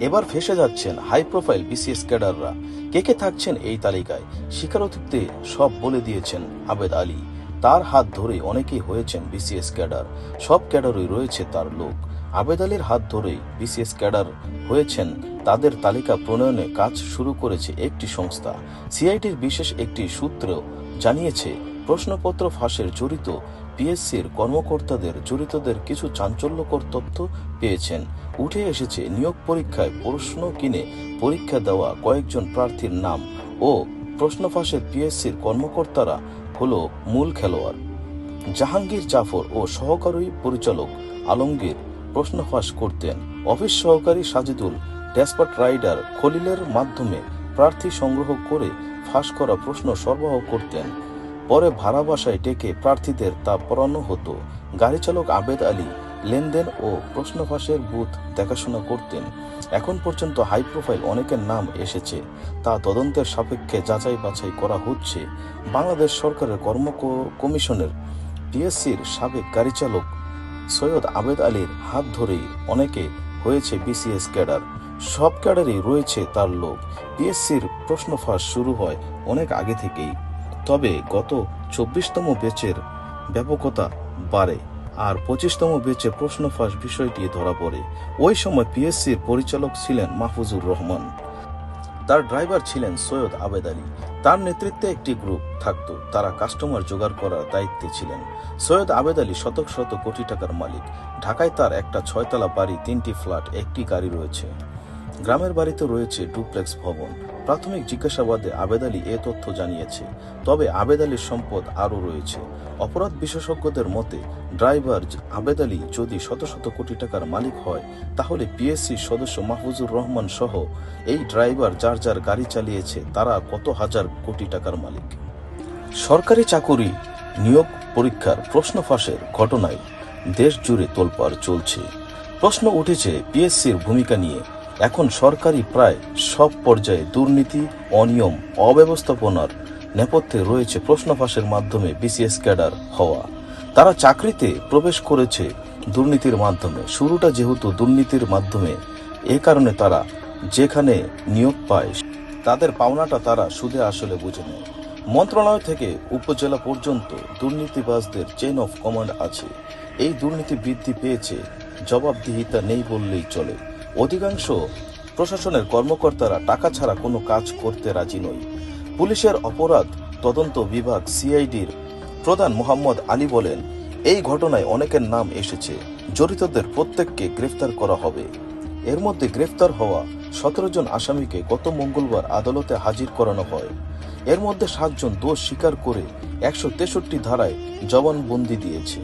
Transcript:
এবার ফেসে যাচ্ছেন হাই প্রোফাইল বিসিএস ক্যাডাররা। কে কে থাকছেন এই তালিকায়? স্বীকারোক্তিতে সব বলে দিয়েছেন আবেদ আলী। তার হাত ধরে অনেকেই হয়েছেন বিসিএস ক্যাডার। সব ক্যাডারই রয়েছে তার লোক। আবেদ আলীর হাত ধরেই বিসিএস ক্যাডার হয়েছেন তাদের তালিকা প্রণয়নে কাজ শুরু করেছে একটি সংস্থা। সিআইটির বিশেষ একটি সূত্র জানিয়েছে, প্রশ্নপত্র ফাঁসের জড়িত পিএসসির কর্মকর্তাদের, জড়িতদের কিছু চাঞ্চল্যকর তথ্য পেয়েছেন। উঠে এসেছে নিয়োগ পরীক্ষায় প্রশ্ন কিনে পরীক্ষা দেওয়া কয়েকজন প্রার্থীর নাম ও প্রশ্ন ফাঁসের পিএসসির কর্মকর্তারা হল মূল খেলোয়াড়। জাহাঙ্গীর জাফর ও সহকারী পরিচালক আলমগীর প্রশ্ন ফাঁস করতেন। অফিস সহকারী সাজিদুল ডেসপাট রাইডার খলিলের মাধ্যমে প্রার্থী সংগ্রহ করে ফাঁস করা প্রশ্ন সরবরাহ করতেন। পরে ভাড়া বাসায় ডেকে প্রার্থীদের তা পড়ানো হতো। গাড়ি চালক আবেদ আলী লেনদেন ও প্রশ্ন ফাঁসের বুথ দেখাশোনা করতেন। এখন পর্যন্ত হাই প্রোফাইল অনেকের নাম এসেছে। তা তদন্তের সাপেক্ষে যাচাই বাছাই করা হচ্ছে। বাংলাদেশ সরকারের কর্ম কমিশনের পিএসসির সাবেক গাড়ি চালক সৈয়দ আবেদ আলীর হাত ধরেই অনেকে হয়েছে বিসিএস ক্যাডার। সব ক্যাডারই রয়েছে তার লোক। পিএসসির প্রশ্ন ফাঁস শুরু হয় অনেক আগে থেকেই। তবে গত চব্বিশতম বেচের ব্যাপকতা বাড়ে আর পঁচিশতম বেচে প্রশ্ন ফাঁস বিষয়টি ধরা পড়ে। ওই সময় পিএসসির পরিচালক ছিলেন মাহফুজুর রহমান। তার ড্রাইভার ছিলেন সৈয়দ আবেদ আলী। তার নেতৃত্বে একটি গ্রুপ থাকতো। তারা কাস্টমার জোগাড় করার দায়িত্বে ছিলেন। সৈয়দ আবেদ আলী শতক শত কোটি টাকার মালিক। ঢাকায় তার একটা ছয়তলা বাড়ি, তিনটি ফ্ল্যাট, একটি গাড়ি রয়েছে। গ্রামের বাড়িতে রয়েছে ডুপ্লেক্স ভবন। প্রাথমিক জিজ্ঞাসাবাদে আবেদ আলী এ তথ্য জানিয়েছে, তবে আবেদ আলীর সম্পদ আরও রয়েছে। অপরাধ বিশেষজ্ঞদের মতে, ড্রাইভার আবেদ আলী যদি শত শত কোটি টাকার মালিক হয়, তাহলে পিএসসির সদস্য মাহফুজুর রহমান সহ এই ড্রাইভার যার যার গাড়ি চালিয়েছে, তারা কত হাজার কোটি টাকার মালিক? সরকারি চাকুরি নিয়োগ পরীক্ষার প্রশ্ন ফাঁসের ঘটনায় দেশ জুড়ে তোলপাড় চলছে। প্রশ্ন উঠেছে, পিএসসির ভূমিকা নিয়ে এখন সরকারি প্রায় সব পর্যায়ে দুর্নীতি, অনিয়ম, অব্যবস্থাপনার নেপথ্যে রয়েছে প্রশ্ন ফাঁসের মাধ্যমে বিসিএস ক্যাডার হওয়া। তারা চাকরিতে প্রবেশ করেছে দুর্নীতির মাধ্যমে। শুরুটা যেহেতু দুর্নীতির মাধ্যমে, এ কারণে তারা যেখানে নিয়োগ পায়, তাদের পাওনাটা তারা সুদে আসলে বুঝে নেয়। মন্ত্রণালয় থেকে উপজেলা পর্যন্ত দুর্নীতিবাজদের চেন অফ কমান্ড আছে। এই দুর্নীতি বৃদ্ধি পেয়েছে, জবাবদিহিতা নেই বললেই চলে। অধিকাংশ প্রশাসনের কর্মকর্তারা টাকা ছাড়া কোনো কাজ করতে রাজি নয় পুলিশের অপরাধ তদন্ত বিভাগ সিআইডির প্রধান মোহাম্মদ আলী বলেন, এই ঘটনায় অনেকের নাম এসেছে, জড়িতদের প্রত্যেককে গ্রেফতার করা হবে। এর মধ্যে গ্রেফতার হওয়া সতেরো জন আসামিকে গত মঙ্গলবার আদালতে হাজির করানো হয়। এর মধ্যে সাতজন দোষ স্বীকার করে একশো তেষট্টি ধারায় জবানবন্দি দিয়েছে।